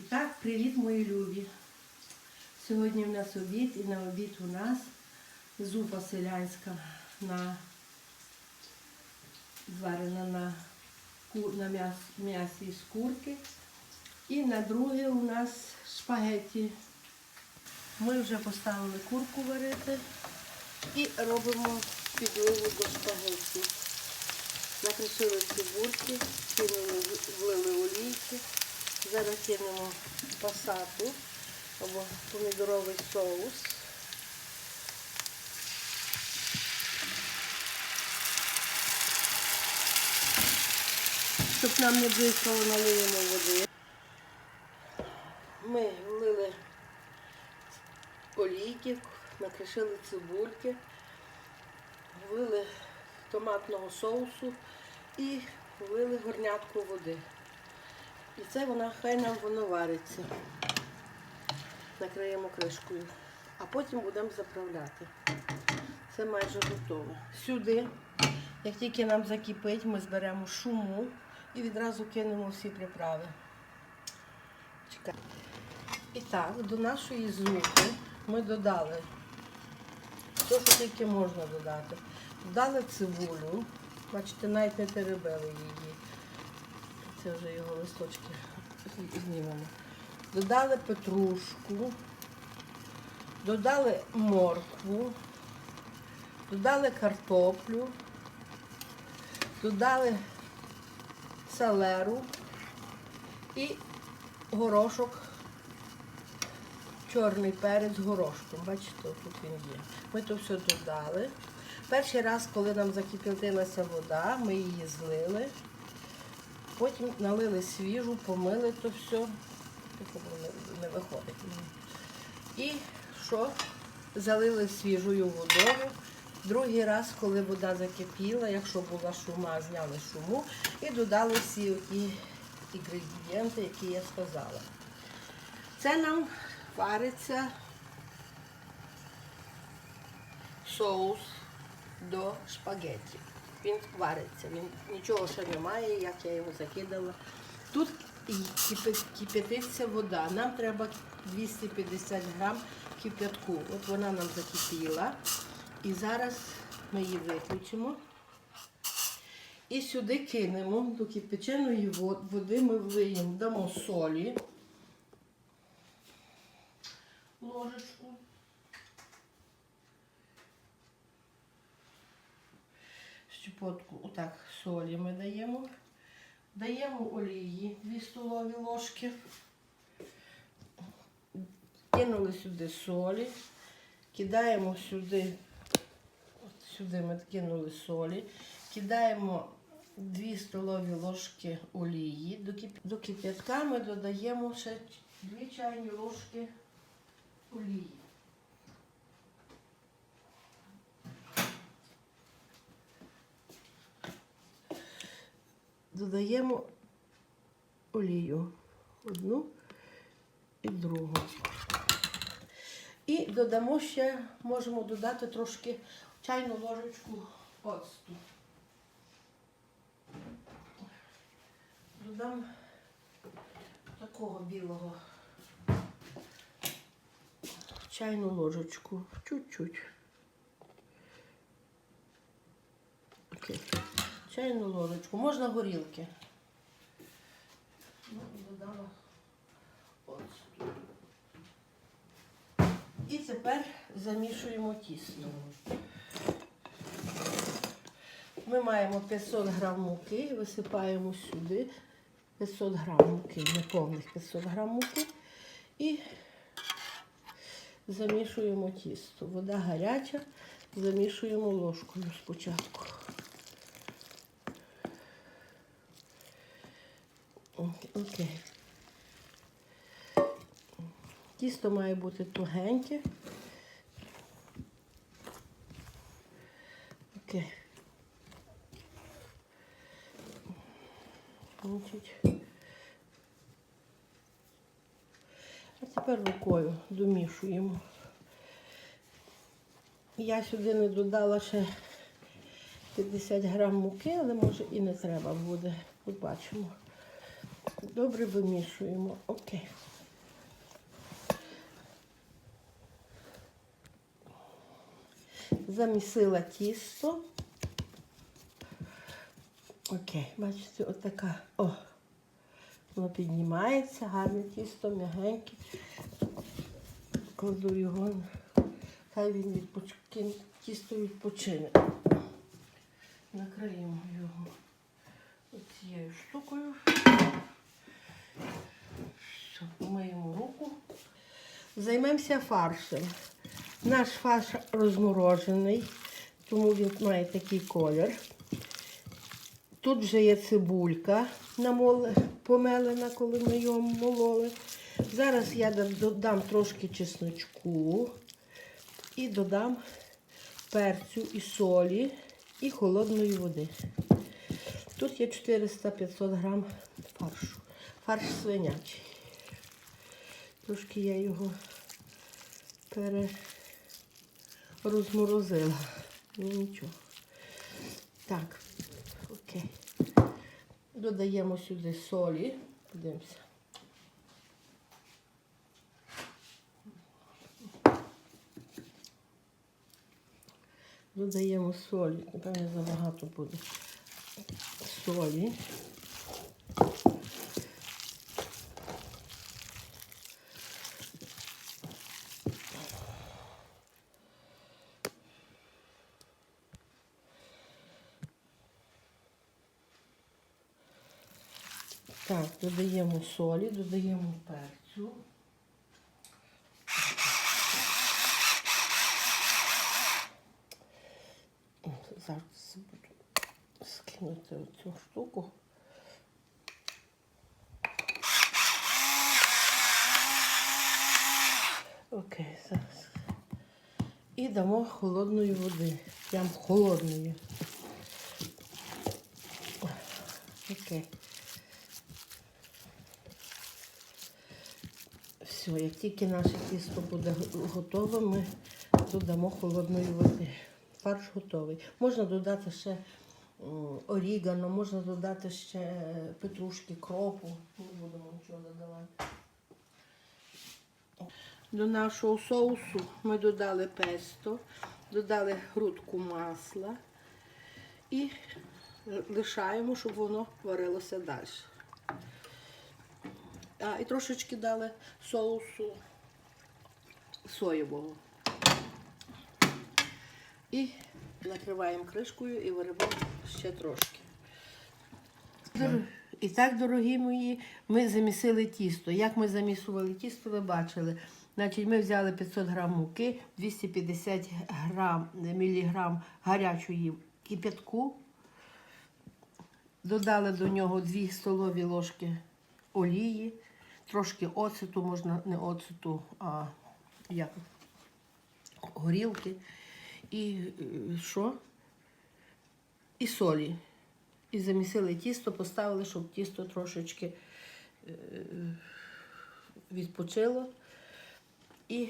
І так, привіт, мої любі. Сьогодні в нас обід і на обід у нас зупа селянська на зварена на, на м'яс, м'ясі з курки. І на друге у нас шпагеті. Ми вже поставили курку варити і робимо підливу до шпагеті. Накришили цибульки, кинули, влили олійки. Зараз кинемо пасату або помідоровий соус. Щоб нам не блискало, налиємо води. Ми влили олійки, накришили цибульки, влили томатного соусу і влили горнятку води. І це вона хай нам воно вариться. Накриємо кришкою. А потім будемо заправляти. Це майже готово. Сюди, як тільки нам закипить, ми зберемо шуму і відразу кинемо всі приправи. Чекай. І так, до нашої зупи ми додали все, що тільки можна додати. Додали цибулю. Бачите, навіть не теребили її. Це вже його листочки знімемо. Додали петрушку, додали моркву, додали картоплю, додали селеру і горошок, чорний перець горошком. Бачите, тут він є. Ми то все додали. Перший раз, коли нам закип'ятилася вода, ми її злили. Потім налили свіжу, помили то все. Не, не виходить. І що? Залили свіжою водою. Другий раз, коли вода закипіла, якщо була шума, зняли шуму і додали всі ті інгредієнти, які я сказала. Це нам вариться соус до шпагетті. Він вариться, він нічого ще немає, як я його закидала. Тут кипятиться вода. Нам треба 250 грам кипятку. От вона нам закипіла. І зараз ми її виключимо. І сюди кинемо до кипяченої води ми влиємо, дамо солі. Ложечку. Щепотку отак солі ми даємо. Даємо олії 2 столові ложки. Кинули сюди солі, кидаємо сюди, от сюди ми кинули солі, кидаємо 2 столові ложки олії. До До кип'ятка ми додаємо ще 2 чайні ложки олії. Додаємо олію. Одну і другу. І додамо ще, можемо додати трошки чайну ложечку оцту. Додам такого білого чайну ложечку. Чуть-чуть. Окей. Чайну ложечку. Можна горілки. Ну, і додала оцту. І тепер замішуємо тісто. Ми маємо 500 грам муки, висипаємо сюди 500 грам муки, неповних 500 грам муки. І замішуємо тісто. Вода гаряча, замішуємо ложкою спочатку. Окей. Тісто має бути тугеньке. Окей. А тепер рукою домішуємо. Я сюди не додала ще 50 грам муки, але може і не треба буде. Побачимо. Добре вимішуємо. Окей. Замісила тісто. Окей, бачите, отака. О, воно піднімається, гарне тісто, м'ягеньке. Кладу його, хай він відпоч... тісто відпочине. Накриємо його оцією штукою. Все, помиємо руку. Займемося фаршем. Наш фарш розморожений, тому він має такий колір. Тут вже є цибулька помелена, коли ми його мололи. Зараз я дам- додам трошки чесночку і додам перцю і солі і холодної води. Тут є 400-500 грам фаршу. Фарш свинячий. Трошки я його перерозморозила. Ну нічого. Так, окей. Додаємо сюди солі. Подивимося. Додаємо солі. Напевно, забагато буде солі. Так, додаємо солі, додаємо перцю. Зараз буду скинути оцю штуку. Окей, зараз. І дамо холодної води. Прям холодної. Окей. Все, як тільки наше тісто буде готове, ми додамо холодної води. Фарш готовий. Можна додати ще орігано, можна додати ще петрушки, кропу. Не будемо нічого додавати. До нашого соусу ми додали песто, додали грудку масла і лишаємо, щоб воно варилося далі. А, і трошечки дали соусу соєвого. І накриваємо кришкою і варимо ще трошки. І так, дорогі мої, ми замісили тісто. Як ми замісували тісто, ви бачили. Значить, ми взяли 500 грам муки, 250 грам, міліграм гарячої кипятку, додали до нього 2 столові ложки олії, трошки оцету, можна не оцету, а як горілки. І е, що? І солі. І замісили тісто, поставили, щоб тісто трошечки е, відпочило. І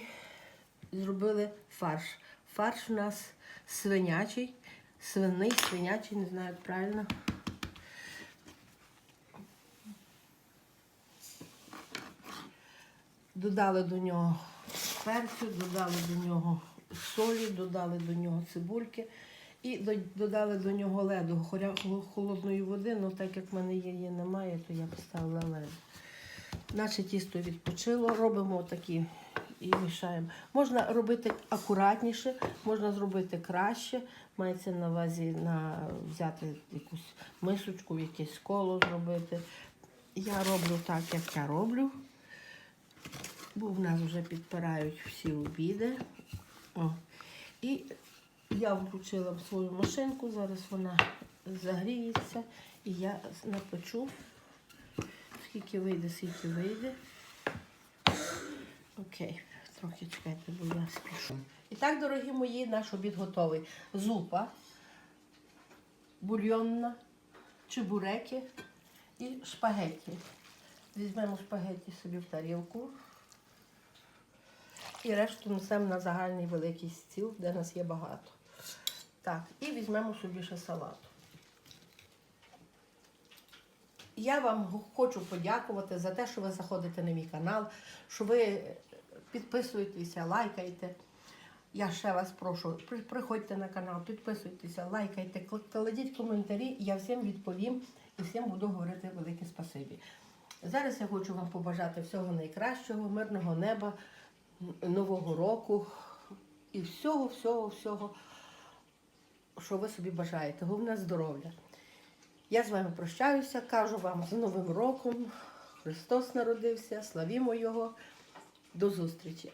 зробили фарш. Фарш у нас свинячий, свиний, свинячий, не знаю, як правильно. Додали до нього перцю, додали до нього солі, додали до нього цибульки і додали до нього леду холодної води. Ну так як в мене її немає, то я поставила лед. Наше тісто відпочило, робимо такі і мішаємо. Можна робити акуратніше, можна зробити краще. Мається на увазі на взяти якусь мисочку, якесь коло зробити. Я роблю так, як я роблю бо в нас вже підпирають всі обіди. О. І я включила в свою машинку, зараз вона загріється, і я напечу, скільки вийде, скільки вийде. Окей, трохи чекайте, бо я спішу. І так, дорогі мої, наш обід готовий. Зупа, бульйонна, чебуреки і шпагетті. Візьмемо шпагетті собі в тарілку. І решту несемо на загальний великий стіл, де нас є багато. Так, і візьмемо собі ще салат. Я вам хочу подякувати за те, що ви заходите на мій канал, що ви підписуєтеся, лайкаєте. Я ще вас прошу, приходьте на канал, підписуйтеся, лайкайте, кл- кладіть коментарі, я всім відповім і всім буду говорити велике спасибі. Зараз я хочу вам побажати всього найкращого, мирного неба, нового року і всього, всього, всього, що ви собі бажаєте. Головне здоров'я. Я з вами прощаюся, кажу вам з Новим роком. Христос народився, славімо Його. До зустрічі.